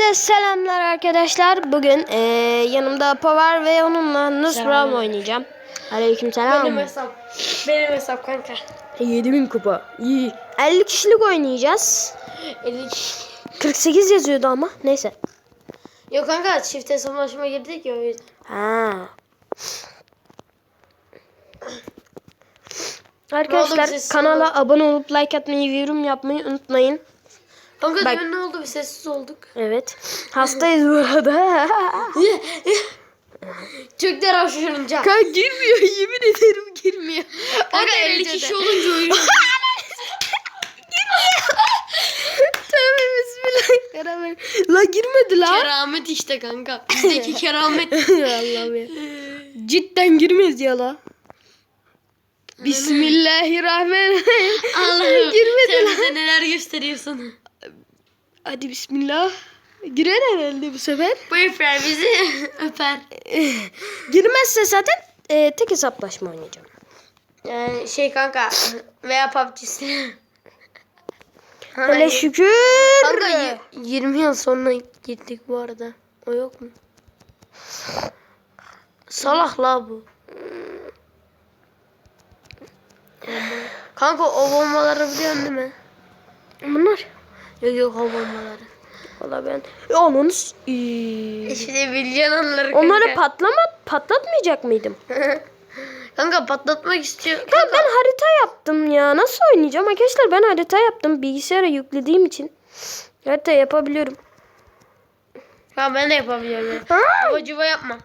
Hepinize selamlar arkadaşlar. Bugün eee, yanımda Apo var ve onunla Nusram oynayacağım. Aleyküm selam. Benim hesap. Benim hesap kanka. 7000 kupa. İyi. 50 kişilik oynayacağız. 50 48 yazıyordu ama. Neyse. Yok kanka çift hesaplaşma girdik ya o yüzden. Ha. Arkadaşlar kanala abone olup like atmayı, yorum yapmayı unutmayın. Kanka Bak- demin ne oldu bir sessiz olduk. Evet. Hastayız bu arada. Türkler aşırınca. Kanka girmiyor yemin ederim girmiyor. Kanka 50 kişi olunca. Tövbe bismillahirrahmanirrahim. La girmedi la. keramet işte kanka. Bizdeki keramet. Allah'ım ya. Cidden girmez ya la. Bismillahirrahmanirrahim. Allah'ım. Girmedi Sen bize neler gösteriyorsun. Hadi bismillah. Girer herhalde bu sefer. Bu öper bizi öper. Girmezse zaten e, tek hesaplaşma oynayacağım. Yani şey kanka veya PUBG'si. Hele şükür. Kanka y- 20 yıl sonra gittik bu arada. O yok mu? Salak la bu. Kanka o bombaları biliyorsun değil mi? Bunlar. Yok yok bombaları. Valla ben. Onun. Ee, İşte bileceksin onları kanka. onları patlama patlatmayacak mıydım? kanka patlatmak istiyor. Ya ben harita yaptım ya. Nasıl oynayacağım arkadaşlar? Ben harita yaptım bilgisayara yüklediğim için. Harita yapabiliyorum. Ha ben de yapabiliyorum. ya. Cıva cıva yapma.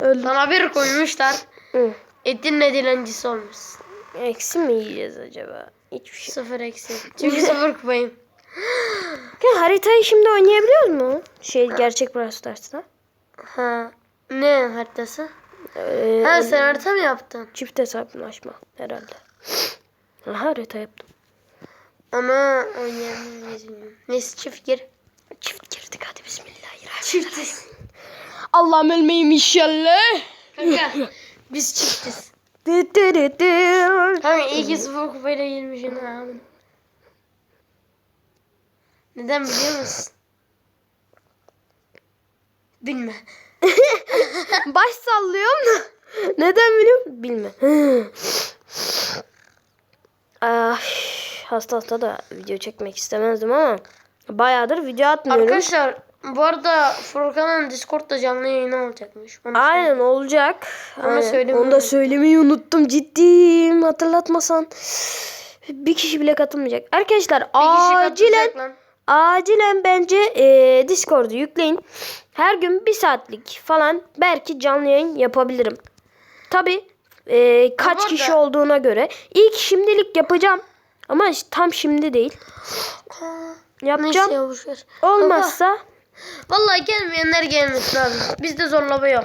Öldüm. Sana bir koymuşlar. Etin ne dilencisi olmuş. Eksi mi yiyeceğiz acaba? Hiçbir şey. Sıfır eksi. Çünkü sıfır kupayım. Ya haritayı şimdi oynayabiliyor mu? Şey gerçek Brawl Stars'ta. Ha. Ne haritası? Ee, Ha sen harita mı yaptın? çift hesaplaşma herhalde. Aha harita yaptım. Onu oynayamayız bilmiyorum. Neyse çift gir. Çift girdik hadi bismillahirrahmanirrahim. Çiftiz. Allah'ım ölmeyeyim inşallah. Kanka biz çiftiz. Dı dı dı dı. Kanka iyi ki sıfır kupayla girmişsin ha. Neden biliyor musun? Bilme. Baş sallıyorum da. Neden biliyorum? Bilme. ah, hasta hasta da video çekmek istemezdim ama bayağıdır video atmıyorum. Arkadaşlar bu arada Furkan'ın Discord'da canlı yayını olacakmış. Onu Aynen olacak. Aynen. söylemeyi Onu da unuttum. söylemeyi unuttum. Ciddiyim. Hatırlatmasan. Bir kişi bile katılmayacak. Arkadaşlar Bir acilen acilen bence e, Discord'u yükleyin. Her gün bir saatlik falan belki canlı yayın yapabilirim. Tabi kaç Ama kişi da- olduğuna göre. İlk şimdilik yapacağım. Ama tam şimdi değil. Yapacağım. Neyse boş ver. Vallahi gelmeyenler gelmesin abi. Bizde zorlama yok.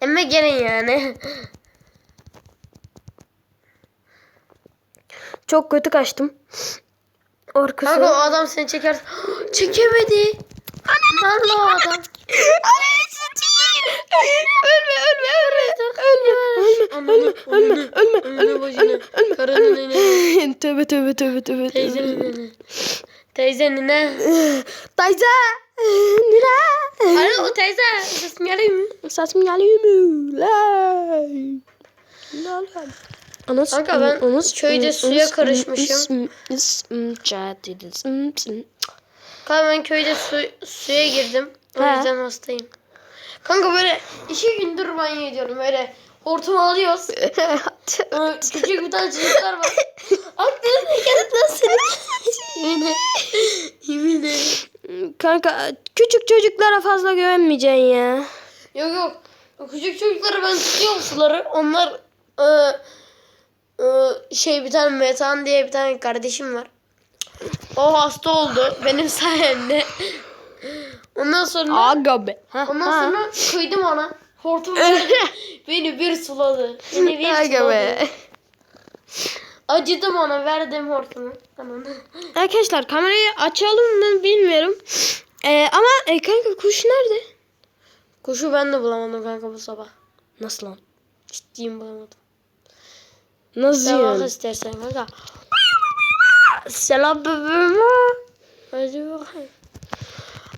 Ama gelin yani. çok kötü kaçtım. Orkusu. Kanka o adam seni çeker. Çekemedi. Nerede o adam? ölme ölme ölme ölme ölme ölme ölme Ölme bacını. Karının önüne. tövbe tövbe tövbe tövbe Teyzenin önüne. Teyzenin ne? teyze nira Alo teyze. Sesim geliyor mu? saçım geliyor mu lay la la Anas, Kanka ben köyde suya karışmışım. Kanka ben köyde su, suya girdim. O He. yüzden hastayım. Kanka böyle iki gündür banyo ediyorum. Böyle hortumu alıyoruz. Küçük bir tane çocuklar var. Aklına geldi nasıl? Yemin ederim. Kanka küçük çocuklara fazla güvenmeyeceksin ya. Yok yok. Küçük çocukları ben tutuyorum suları. Onlar e, e, şey bir tane Metan diye bir tane kardeşim var. O hasta oldu benim sayemde. Ondan sonra Aga be. ondan sonra kıydım ona. Hortum beni bir suladı. Beni bir Aga suladı. be. Acıdım ona verdim hortumu. Tamam. Arkadaşlar kamerayı açalım mı bilmiyorum. Ee, ama e, kanka kuş nerede? Kuşu ben de bulamadım kanka bu sabah. Nasıl lan? Ciddiyim bulamadım. Nasıl bak yani? istersen kanka. Selam bebeğim. Hadi bak.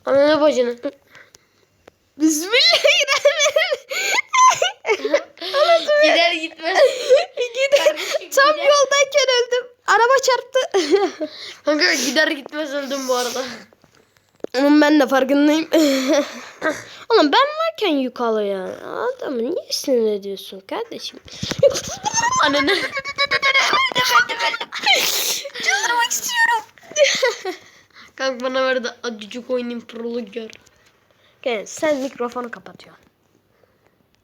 Ananı bacını. Bismillahirrahmanirrahim. Gider gitmez. Kardeşim, Tam gider. yoldayken öldüm. Araba çarptı. Kanka gider gitmez öldüm bu arada. Onun ben de farkındayım. Oğlum ben varken yük alıyor ya. Adamı niye sinir ediyorsun kardeşim? Ananı. Çıldırmak istiyorum. Kanka bana ver de acıcık oynayayım prolog gör. Gel sen mikrofonu kapatıyorsun.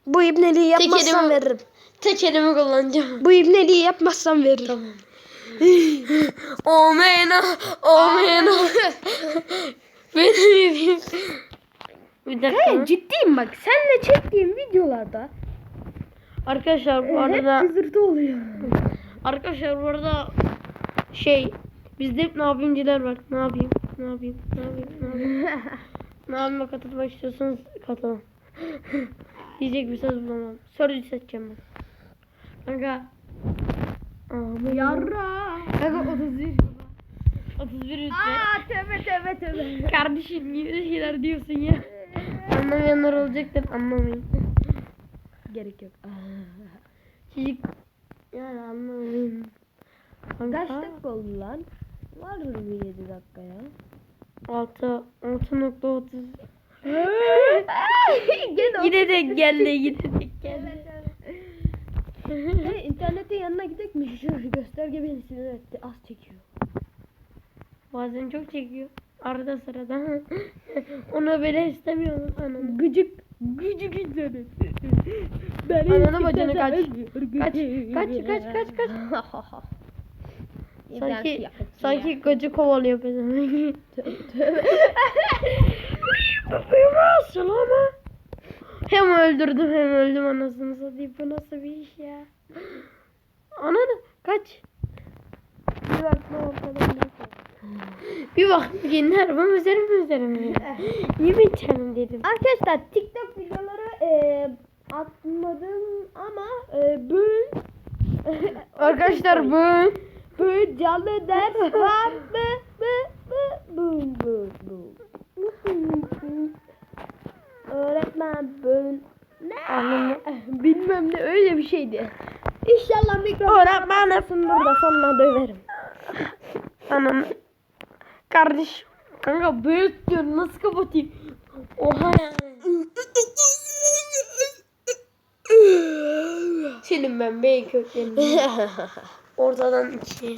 Bu ibneliği yapmazsan elimi- veririm. Tek elimi kullanacağım. Bu ibneliği yapmazsan veririm. Tamam. Omena, omena. Benim evim. Bir dakika. Hey, ciddiyim bak. Senle çektiğim videolarda Arkadaşlar bu arada cızırtı oluyor. arkadaşlar bu arada şey bizde hep ne yapayımciler var. Ne yapayım? Ne yapayım? Ne yapayım? Ne yapayım? ne yapayım katılmak istiyorsanız katılın. Diyecek bir söz bulamam. Soru seçeceğim ben. Kanka. Aman. Yarra. Kanka 31. 31 üstü. Aa tövbe tövbe tövbe. Kardeşim niye öyle şeyler diyorsun ya? Anlamayanlar olacaktır anlamayın. Gerek yok. Çocuk yani anlamayın. Kanka, Kaç dakika oldu lan? Vardır bir 7 dakika ya. 6 6.30 Gene Yine de geldi yine de geldi. Hey, internetin yanına gidelim mi? Şu gösterge beni sinir etti. Az çekiyor. Bazen çok çekiyor. Arada sırada. Onu böyle istemiyorum anam. Gıcık. Gıcık internet. Beni Ananı bacını kaç. Kaç, kaç, kaç, kaç, kaç. Sanki sanki gacı kovalıyor beni. Tövbe. Yapamazsın ama. Hem öldürdüm hem öldüm anasını satayım. Bu nasıl bir iş ya? Ananı kaç. Bir bakma ortadan. Bir baktım ki arabam üzerime üzerime. Yemin canım dedim. Arkadaşlar TikTok videoları e, atmadım ama e, bugün Arkadaşlar bu bugün canlı ders var mı? Mı? Mı? Bu, bu, bu. Öğretmen bugün ne? Bilmem ne öyle bir şeydi. İnşallah mikrofon öğretmenim burada sonra döverim. Anam. Kardeş. Kanka büyük diyor nasıl kapatayım? Oha yani. Senin ben bey köklerini. Ortadan ikiye.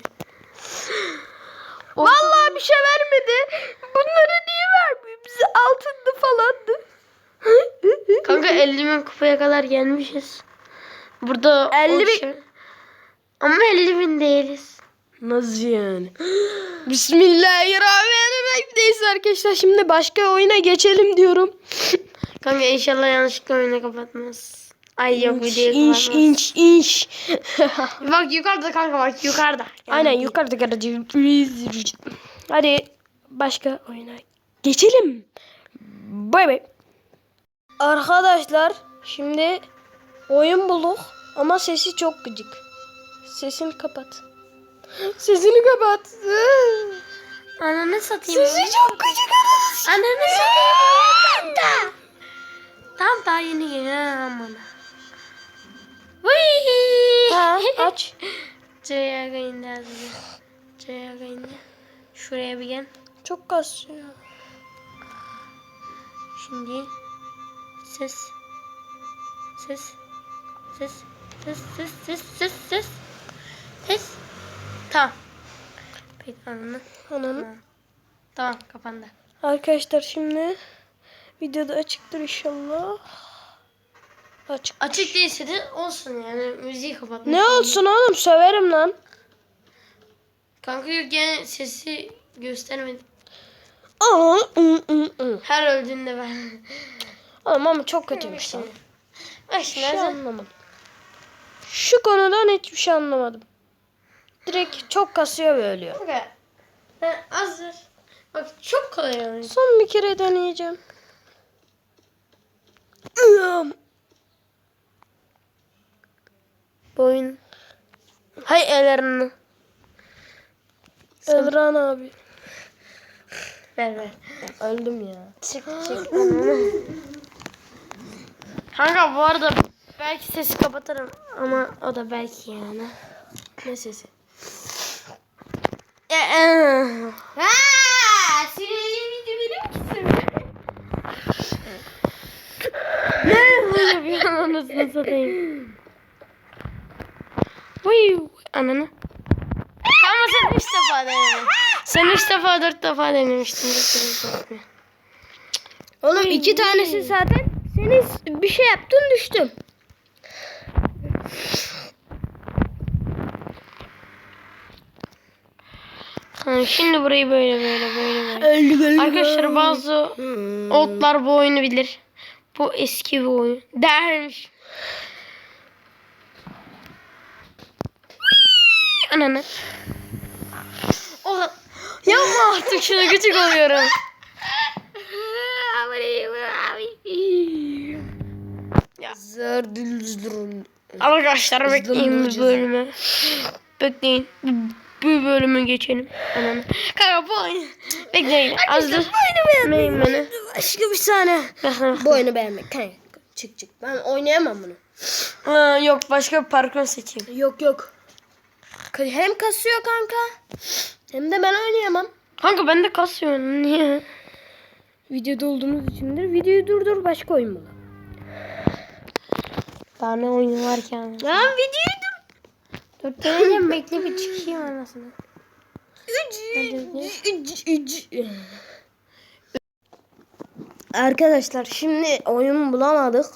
Vallahi bir şey vermedi. Bunları niye vermiyor? Bize. Kanka 50 bin kupaya kadar gelmişiz. Burada 50 bin- şey- Ama 50 bin değiliz. Nasıl yani? Bismillahirrahmanirrahim. Neyse arkadaşlar şimdi başka oyuna geçelim diyorum. Kanka inşallah yanlışlıkla oyunu kapatmaz. Ay yok videoyu İnş kapatmaz. inş inş. Bak yukarıda kanka bak yukarıda. Aynen yukarıda karıcığım. Hadi başka oyuna geçelim. Bay bay. Arkadaşlar şimdi oyun bulduk ama sesi çok gıcık. Sesini kapat. Sesini kapat. Ananı satayım. Sesi çok gıcık anasını. Ananı satayım. Da. Tam daha yeni geliyor aman. Ha, aç. Şuraya kayın da Şuraya kayın da. Şuraya bir gel. Çok kasıyor. Şimdi ses. Ses. Ses. Ses. Ses. Ses. Ses. Ses. Ses. Tamam. Peki ananı. Ananı. tamam. tamam kapandı. Arkadaşlar şimdi videoda açıktır inşallah. Açık. açık değilse de olsun yani müziği kapatmış Ne olsun oğlum söverim lan. kanka yok yani sesi göstermedi Aa, ı, ı, ı. her öldüğünde ben Oğlum ama çok kötüymüş lan. şimdi şey hazır. anlamadım. Şu konudan hiçbir şey anlamadım. Direkt çok kasıyor ve ölüyor. ben hazır bak çok kolay yani Son bir kere deneyeceğim. Boyun hay ellerini Elran abi. Ver ver. Öldüm ya. Çık çık. Kanka bu arada belki sesi kapatırım ama o da belki yani. Ne sesi? Ha, sinirli verir misin? Ne böyle bir an anasını satayım. Uy, ananı. Ama sen üç defa denedin. Sen üç defa dört defa denemiştin. Oğlum iki tanesi zaten senin bir şey yaptın düştüm. Şimdi burayı böyle böyle böyle böyle. Arkadaşlar bazı Hmm. otlar bu oyunu bilir. Bu eski bir oyun. Dermiş. Ananı. Oha. Yapma artık şunu küçük oluyorum. Ya. Zardülüzdürün. Arkadaşlar bekleyin bu bölümü. Bekleyin. Bu bölümü geçelim. Ananı. Kanka bu oyun. Bekleyin. Az dur. Bekleyin beni. Başka bir tane. Bu oyunu beğenmek. Kanka çık çık. Ben oynayamam bunu. Ha, yok başka bir parkur seçeyim. Yok yok. Hem kasıyor kanka. Hem de ben oynayamam. Kanka ben de kasıyor. Niye? Videoda olduğumuz içindir. Videoyu durdur başka oyun bul. Daha ne oyunu var ki yani. Ya videoyu dur. Dur deneyeceğim bekle bir çıkayım anasını. Arkadaşlar şimdi oyun bulamadık.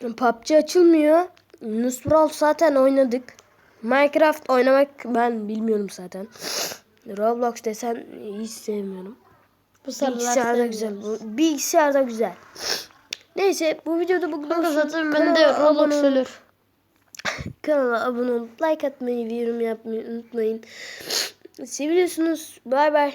PUBG açılmıyor. Nusral zaten oynadık. Minecraft oynamak ben bilmiyorum zaten. Roblox desen hiç sevmiyorum. Bu Bilgisayarda güzel. Bu, bilgisayarda güzel. Neyse bu videoda bu kadar. Zaten bende Kanala Roblox ölür. Kanala abone olup like atmayı ve yorum yapmayı unutmayın. Seviyorsunuz. Bay bay.